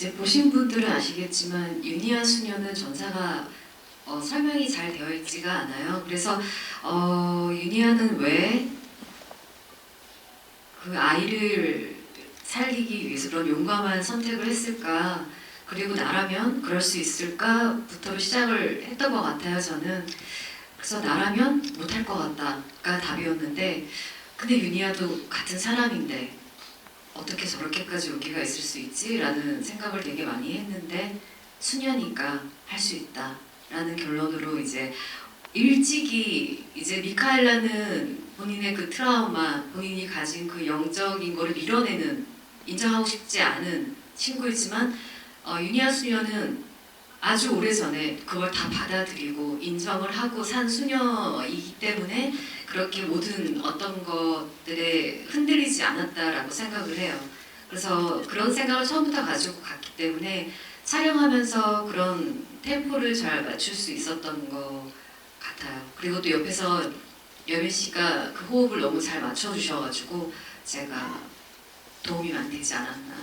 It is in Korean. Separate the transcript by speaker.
Speaker 1: 이제 보신 분들은 아시겠지만 유니아 수녀는 전사가 어, 설명이 잘 되어 있지가 않아요. 그래서 어, 유니아는 왜 그 아이를 살리기 위해서 그런 용감한 선택을 했을까? 그리고 나라면 그럴 수 있을까?부터 시작을 했던 것 같아요. 저는 그래서 나라면 못할 것 같다가 답이었는데 근데 유니아도 같은 사람인데 저렇게까지 용기가 있을 수 있지라는 생각을 되게 많이 했는데 수녀니까 할 수 있다라는 결론으로 이제 일찍이 이제 미카엘라는 본인의 그 트라우마, 본인이 가진 그 영적인 거를 밀어내는 인정하고 싶지 않은 친구이지만 어, 유니아 수녀는 아주 오래 전에 그걸 다 받아들이고 인정을 하고 산 수녀이기 때문에 그렇게 모든 어떤 것들에 흔들리지 않았다라고 생각을 해요. 그래서 그런 생각을 처음부터 가지고 갔기 때문에 촬영하면서 그런 템포를 잘 맞출 수 있었던 것 같아요. 그리고 또 옆에서 여민 씨가 그 호흡을 너무 잘 맞춰주셔가지고 제가 도움이 많이 되지 않았나